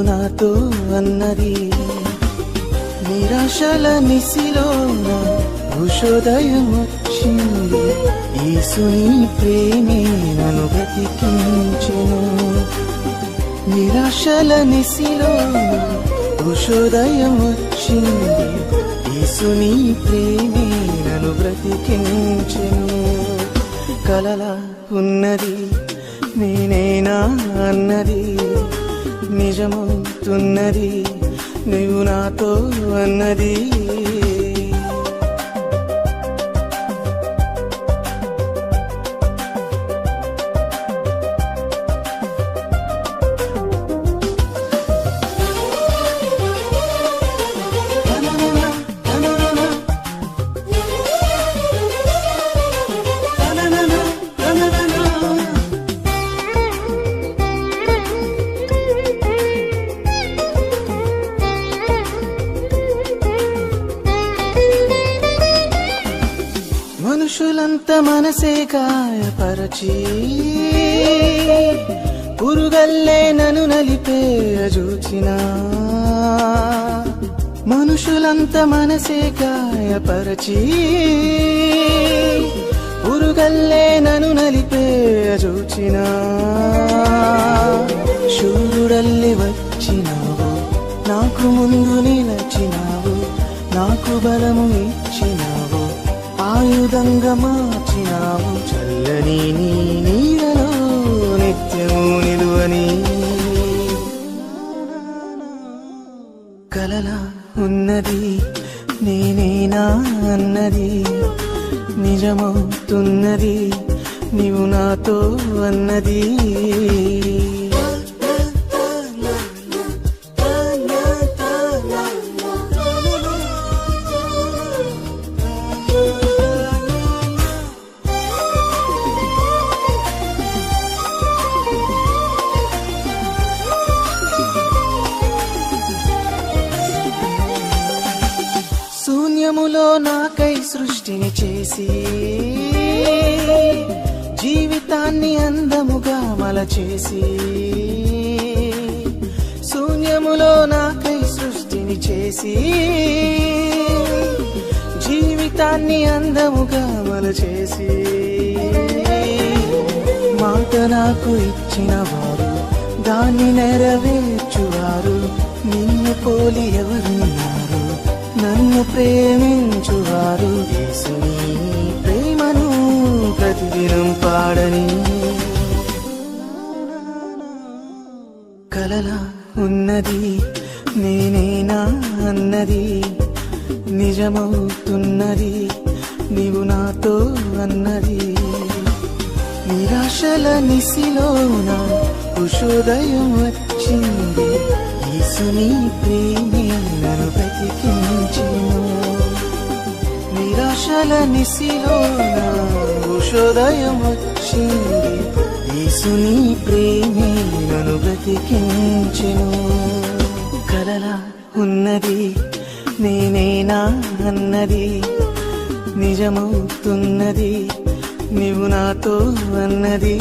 నీవు నాతో అన్నది. నిరాశల నిసిలో ఉషోదయమొచ్చింది ఈసుని ప్రేమే నను బతికించను నిరాశల నిసిలో ఉషోదయమొచ్చింది ఈసుని ప్రేమే నను బ్రతికించను. కలలా ఉన్నది నేనేనా అన్నది. నిజమవుతున్నది నువ్వు నాతో అన్నది. మనుషులంత మనసే గాయపరచి పురుగల్లే నను నలిపే చూచిన మనుషులంత మనసే గాయపరచి పురుగల్లే నను నలిపే చూచిన శూరుడల్లి వచ్చినావు నాకు ముందు నిలచినావు నాకు బలము ఇచ్చిన ఆయుధంగా మార్చినావు. చల్లని నీ నీడలో నిత్యము నిలువని. కలల ఉన్నది నేనేనా అన్నది. నిజమవుతున్నది నీవు నాతో అన్నది. హృదయములో నాకై సృష్టిని చేసి జీవితాన్ని అందముగా మలచేసి శూన్యములో నాకై సృష్టిని చేసి జీవితాన్ని అందముగా మలచేసి మాట నాకు ఇచ్చిన వారు దాన్ని నెరవేర్చువారు. నిన్ను పోలి ఎవరున్నారు? నన్ను ప్రేమించువారు యేసుని ప్రేమను ప్రతిదినం పాడని. కలల ఉన్నది నేనేనా అన్నది నిజమవుతున్నది నీవు నాతో అన్నది. నిరాశల నిసిలోన కుశోదయం వచ్చింది యేసుని ప్రేమే నన్ను బ్రతికించెను నిరాశల నిసిలోన కుశోదయం వచ్చింది యేసుని ప్రేమే నన్ను బ్రతికించెను కలల ఉన్నది నేనేనా అన్నది. నిజమవుతున్నది నీవు నాతో అన్నది.